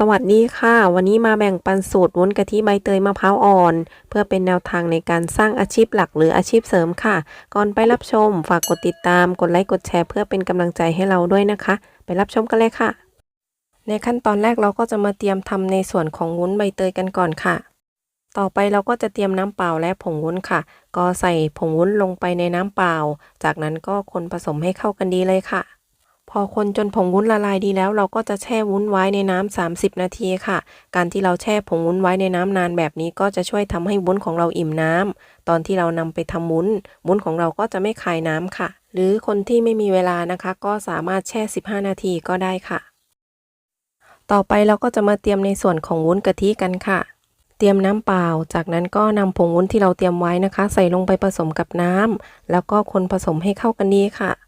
สวัสดีค่ะ วันนี้มาแบ่งปันสูตรวุ้นกะทิใบเตยมะพร้าวอ่อน เพื่อเป็นแนวทางในการสร้างอาชีพหลักหรืออาชีพเสริมค่ะ ก่อนไปรับชม ฝากกดติดตามกดไลค์กดแชร์เพื่อเป็นกำลังใจให้เราด้วยนะคะ ไปรับชมกันเลยค่ะ ในขั้นตอนแรกเราก็จะมาเตรียมทำในส่วนของวุ้นใบเตยกันก่อนค่ะ ต่อไปเราก็จะเตรียมน้ำเปล่าและผงวุ้นค่ะ ก็ใส่ผงวุ้นลงไปในน้ำเปล่า จากนั้นก็คนผสมให้เข้ากันดีเลยค่ะ พอคนจนผงวุ้นละลายดีแล้ว เราก็จะแช่วุ้นไว้ในน้ำ30 นาทีค่ะ การที่เราแช่ผงวุ้นไว้ในน้ำนานแบบนี้ก็จะช่วยทำให้วุ้นของเราอิ่มน้ำตอนที่เรานำไปทำวุ้น วุ้นของเราก็จะไม่คายน้ำค่ะ หรือคนที่ไม่มีเวลานะคะ ก็สามารถแช่ 15 นาทีก็ได้ค่ะ ต่อไปเราก็จะมาเตรียมในส่วนของวุ้นกะทิกันค่ะเตรียมน้ำเปล่า จากนั้นก็นำผงวุ้นที่เราเตรียมไว้นะคะ ใส่ลงไปผสมกับน้ำแล้วก็คนผสมให้เข้ากันดีค่ะ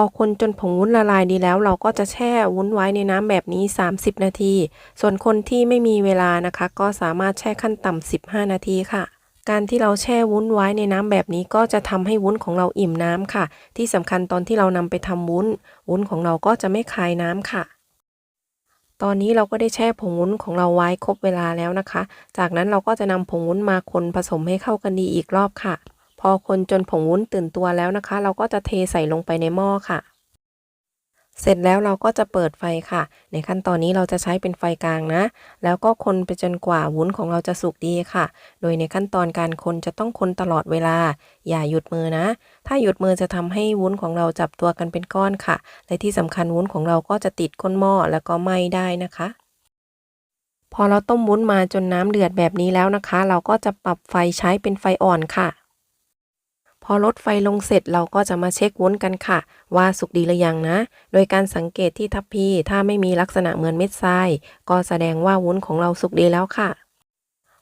อคนจนผงวุ้นละลายดีแล้ว เราก็จะแช่วุ้นไว้ในน้ำแบบนี้ 30 นาที ส่วนคนที่ไม่มีเวลานะคะ ก็สามารถแช่ขั้นต่ำ15 นาทีค่ะ การที่เราแช่วุ้นไว้ในน้ำแบบนี้ก็จะทำให้วุ้นของเราอิ่มน้ำค่ะ ที่สำคัญตอนที่เรานำไปทำวุ้น วุ้นของเราก็จะไม่คายน้ำค่ะตอนนี้เราก็ได้แช่ผงวุ้นของเราไว้ครบเวลาแล้วนะคะ จากนั้นเราก็จะนำผงวุ้นมาคนผสมให้เข้ากันดีอีกรอบค่ะ พอคนจนผงวุ้นตื่นตัวแล้วนะคะ เราก็จะเทใส่ลงไปในหม้อค่ะ เสร็จแล้วเราก็จะเปิดไฟค่ะ ในขั้นตอนนี้เราจะใช้เป็นไฟกลางนะ แล้วก็คนไปจนกว่าวุ้นของเราจะสุกดีค่ะ โดยในขั้นตอนการคนจะต้องคนตลอดเวลา อย่าหยุดมือนะ ถ้าหยุดมือจะทำให้วุ้นของเราจับตัวกันเป็นก้อนค่ะ และที่สำคัญวุ้นของเราก็จะติดก้นหม้อแล้วก็ไหม้ได้นะคะพอเราต้มวุ้นมาจนน้ำเดือดแบบนี้แล้วนะคะ เราก็จะปรับไฟใช้เป็นไฟอ่อนค่ะ พอลดไฟลงเสร็จเราก็จะมาเช็ควุ้นกันค่ะ ว่าสุกดีหรือยังนะ โดยการสังเกตที่ทัพพีถ้าไม่มีลักษณะเหมือนเม็ดทราย ก็แสดงว่าวุ้นของเราสุกดีแล้วค่ะ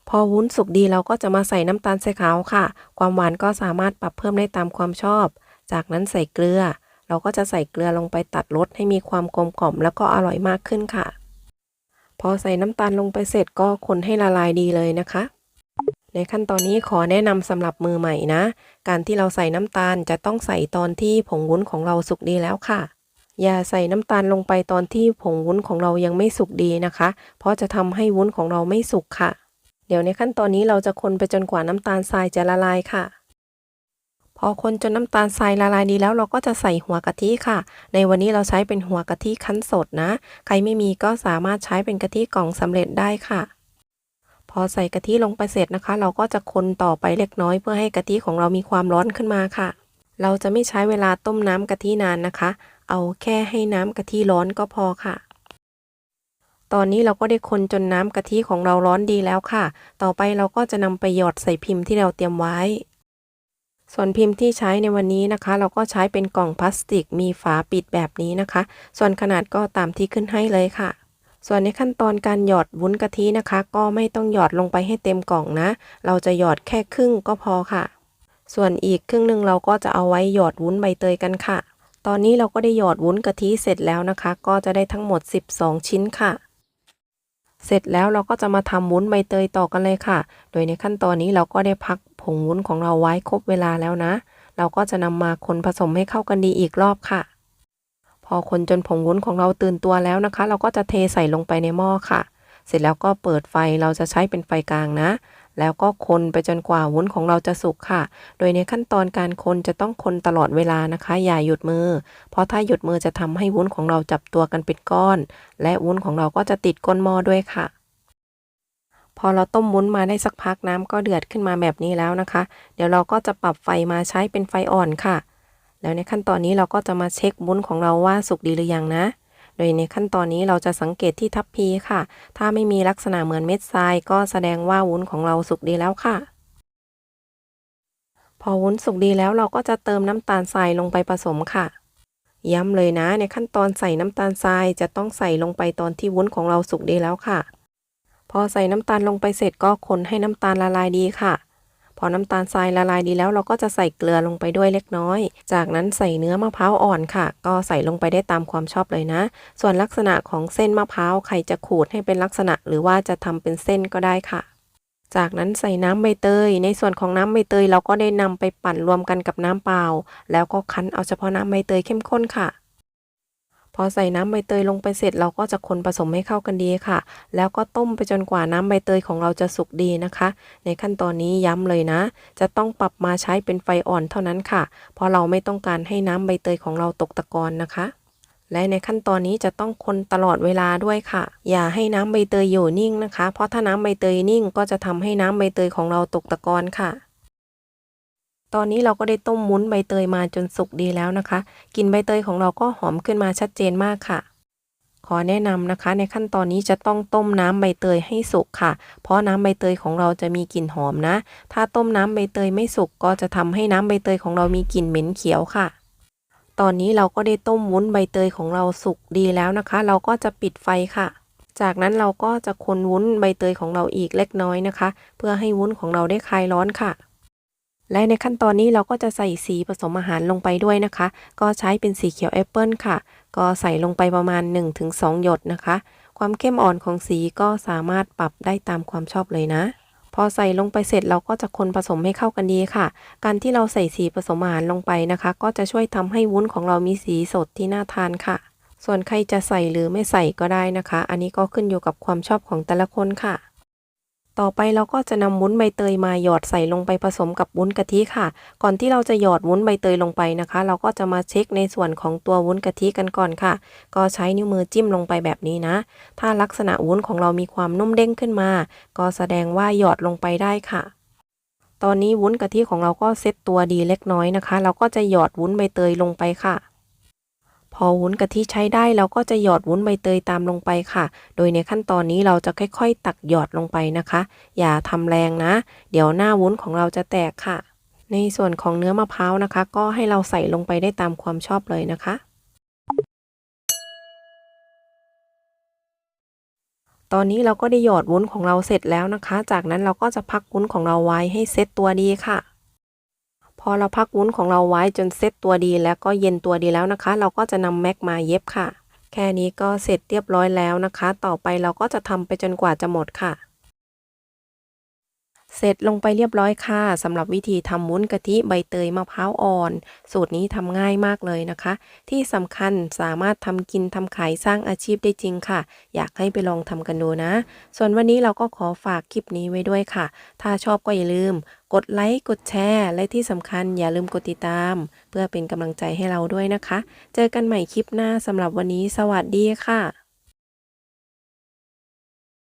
พอวุ้นสุกดีเราก็จะมาใส่น้ำตาลทรายขาวค่ะ ความหวานก็สามารถปรับเพิ่มได้ตามความชอบ จากนั้นใส่เกลือ เราก็จะใส่เกลือลงไปตัดรสให้มีความกลมกล่อมแล้วก็อร่อยมากขึ้นค่ะ พอใส่น้ำตาลลงไปเสร็จก็คนให้ละลายดีเลยนะคะ ในขั้นตอนนี้ขอแนะนำสำหรับมือใหม่นะ การที่เราใส่น้ำตาลจะต้องใส่ตอนที่ผงวุ้นของเราสุกดีแล้วค่ะ อย่าใส่น้ำตาลลงไปตอนที่ผงวุ้นของเรายังไม่สุกดีนะคะ เพราะจะทำให้วุ้นของเราไม่สุกค่ะ เดี๋ยวในขั้นตอนนี้เราจะคนไปจนกว่าน้ำตาลทรายจะละลายค่ะ พอคนจนน้ำตาลทรายละลายดีแล้วเราก็จะใส่หัวกะทิค่ะ ในวันนี้เราใช้เป็นหัวกะทิคั้นสดนะ ใครไม่มีก็สามารถใช้เป็นกะทิกล่องสำเร็จได้ค่ะ พอใส่กะทิลงไปเสร็จนะคะ เราก็จะคนต่อไปเล็กน้อยเพื่อให้กะทิของเรามีความร้อนขึ้นมาค่ะ เราจะไม่ใช้เวลาต้มน้ำกะทินานนะคะ เอาแค่ให้น้ำกะทิร้อนก็พอค่ะ ตอนนี้เราก็ได้คนจนน้ำกะทิของเราร้อนดีแล้วค่ะ ต่อไปเราก็จะนำไปหยอดใส่พิมพ์ที่เราเตรียมไว้ ส่วนพิมพ์ที่ใช้ในวันนี้นะคะ เราก็ใช้เป็นกล่องพลาสติกมีฝาปิดแบบนี้นะคะ ส่วนขนาดก็ตามที่ขึ้นให้เลยค่ะ ส่วนในขั้นตอนการหยอดวุ้นกะทินะคะ ก็ไม่ต้องหยอดลงไปให้เต็มกล่องนะ เราจะหยอดแค่ครึ่งก็พอค่ะ ส่วนอีกครึ่งหนึ่งเราก็จะเอาไว้หยอดวุ้นใบเตยกันค่ะ ตอนนี้เราก็ได้หยอดวุ้นกะทิเสร็จแล้วนะคะ ก็จะได้ทั้งหมด 12 ชิ้นค่ะ เสร็จแล้วเราก็จะมาทำวุ้นใบเตยต่อกันเลยค่ะ โดยในขั้นตอนนี้เราก็ได้พักผงวุ้นของเราไว้ครบเวลาแล้วนะ เราก็จะนำมาคนผสมให้เข้ากันดีอีกรอบค่ะ พอคนจนผงวุ้นของเราตื่นตัวแล้วนะคะ เราก็จะเทใส่ลงไปในหม้อค่ะ เสร็จแล้วก็เปิดไฟเราจะใช้เป็นไฟกลางนะ แล้วก็คนไปจนกว่าวุ้นของเราจะสุกค่ะ โดยในขั้นตอนการคนจะต้องคนตลอดเวลานะคะ อย่าหยุดมือ เพราะถ้าหยุดมือจะทำให้วุ้นของเราจับตัวกันเป็นก้อน และวุ้นของเราก็จะติดก้นหม้อด้วยค่ะพอเราต้มวุ้นมาได้สักพักน้ำก็เดือดขึ้นมาแบบนี้แล้วนะคะ เดี๋ยวเราก็จะปรับไฟมาใช้เป็นไฟอ่อนค่ะ แล้วในขั้นตอนนี้เราก็จะมาเช็ควุ้นของเราว่าสุกดีหรือยังนะ โดยในขั้นตอนนี้เราจะสังเกตที่ทัพพีค่ะ ถ้าไม่มีลักษณะเหมือนเม็ดทราย ก็แสดงว่าวุ้นของเราสุกดีแล้วค่ะ พอวุ้นสุกดีแล้วเราก็จะเติมน้ำตาลทรายลงไปผสมค่ะ ย้ำเลยนะ ในขั้นตอนใส่น้ำตาลทรายจะต้องใส่ลงไปตอนที่วุ้นของเราสุกดีแล้วค่ะ พอใส่น้ำตาลลงไปเสร็จก็คนให้น้ำตาลละลายดีค่ะ พอน้ำตาลทรายละลายดีแล้วเราก็จะใส่เกลือลงไปด้วยเล็กน้อย จากนั้นใส่เนื้อมะพร้าวอ่อนค่ะ ก็ใส่ลงไปได้ตามความชอบเลยนะ ส่วนลักษณะของเส้นมะพร้าวใครจะขูดให้เป็นลักษณะ หรือว่าจะทำเป็นเส้นก็ได้ค่ะจากนั้นใส่น้ำใบเตย ในส่วนของน้ำใบเตยเราก็ได้นำไปปั่นรวมกันกับน้ำเปล่า แล้วก็คั้นเอาเฉพาะน้ำใบเตยเข้มข้นค่ะ พอใส่น้ำใบเตยลงไปเสร็จเราก็จะคนผสมให้เข้ากันดีค่ะ แล้วก็ต้มไปจนกว่าน้ำใบเตยของเราจะสุกดีนะคะ ในขั้นตอนนี้ย้ำเลยนะ จะต้องปรับมาใช้เป็นไฟอ่อนเท่านั้นค่ะ เพราะเราไม่ต้องการให้น้ำใบเตยของเราตกตะกอนนะคะและในขั้นตอนนี้จะต้องคนตลอดเวลาด้วยค่ะ อย่าให้น้ำใบเตยอยู่นิ่งนะคะ เพราะถ้าน้ำใบเตยนิ่งก็จะทำให้น้ำใบเตยของเราตกตะกอนค่ะ ตอนนี้เราก็ได้ต้มมุ้นใบเตยมาจนสุกดีแล้วนะคะกลิ่นใบเตยของเราก็หอมขึ้นมาชัดเจนมากค่ะ ขอแนะนำนะคะ ในขั้นตอนนี้จะต้องต้มน้ำใบเตยให้สุกค่ะ เพราะน้ำใบเตยของเราจะมีกลิ่นหอมนะ ถ้าต้มน้ำใบเตยไม่สุกก็จะทำให้น้ำใบเตยของเรามีกลิ่นเหม็นเขียวค่ะ ตอนนี้เราก็ได้ต้มวุ้นใบเตยของเราสุกดีแล้วนะคะ เราก็จะปิดไฟค่ะจากนั้นเราก็จะคนวุ้นใบเตยของเราอีกเล็กน้อยนะคะ เพื่อให้วุ้นของเราได้คลายร้อนค่ะ และในขั้นตอนนี้เราก็จะใส่สีผสมอาหารลงไปด้วยนะคะ ก็ใช้เป็นสีเขียวแอปเปิลค่ะ ก็ใส่ลงไปประมาณ 1-2 หยดนะคะ ความเข้มอ่อนของสีก็สามารถปรับได้ตามความชอบเลยนะ พอใส่ลงไปเสร็จเราก็จะคนผสมให้เข้ากันดีค่ะ การที่เราใส่สีผสมอาหารลงไปนะคะ ก็จะช่วยทำให้วุ้นของเรามีสีสดที่น่าทานค่ะ ส่วนใครจะใส่หรือไม่ใส่ก็ได้นะคะ อันนี้ก็ขึ้นอยู่กับความชอบของแต่ละคนค่ะ ต่อไปเราก็จะนำวุ้นใบเตยมาหยอดใส่ลงไปผสมกับวุ้นกะทิค่ะ ก่อนที่เราจะหยอดวุ้นใบเตยลงไปนะคะ เราก็จะมาเช็คในส่วนของตัววุ้นกะทิกันก่อนค่ะ ก็ใช้นิ้วมือจิ้มลงไปแบบนี้นะ ถ้าลักษณะวุ้นของเรามีความนุ่มเด้งขึ้นมา ก็แสดงว่าหยอดลงไปได้ค่ะ ตอนนี้วุ้นกะทิของเราก็เซตตัวดีเล็กน้อยนะคะ เราก็จะหยอดวุ้นใบเตยลงไปค่ะ พอวุ้นกะทิใช้ได้เราก็จะหยอดวุ้นใบเตยตามลงไปค่ะ โดยในขั้นตอนนี้เราจะค่อยๆ ตักหยอดลงไปนะคะ อย่าทำแรงนะ เดี๋ยวหน้าวุ้นของเราจะแตกค่ะ ในส่วนของเนื้อมะพร้าวนะคะ ก็ให้เราใส่ลงไปได้ตามความชอบเลยนะคะตอนนี้เราก็ได้หยอดวุ้นของเราเสร็จแล้วนะคะ จากนั้นเราก็จะพักวุ้นของเราไว้ให้เซ็ตตัวดีค่ะ พอเราพักวุ้นของเราไว้จนเซ็ตตัวดีแล้วก็เย็นตัวดีแล้วนะคะ เราก็จะนำแม็กมาเย็บค่ะ แค่นี้ก็เสร็จเรียบร้อยแล้วนะคะ ต่อไปเราก็จะทำไปจนกว่าจะหมดค่ะ เสร็จลงไปเรียบร้อยค่ะสำหรับวิธีทำวุ้นกะทิใบเตยมะพร้าวอ่อน สูตรนี้ทำง่ายมากเลยนะคะ ที่สำคัญสามารถทำกินทำขายสร้างอาชีพได้จริงค่ะ อยากให้ไปลองทำกันดูนะ ส่วนวันนี้เราก็ขอฝากคลิปนี้ไว้ด้วยค่ะ ถ้าชอบก็อย่าลืม กดไลค์กดแชร์และที่สำคัญอย่าลืมกดติดตาม เพื่อเป็นกำลังใจให้เราด้วยนะคะ เจอกันใหม่คลิปหน้าสำหรับวันนี้ สวัสดีค่ะ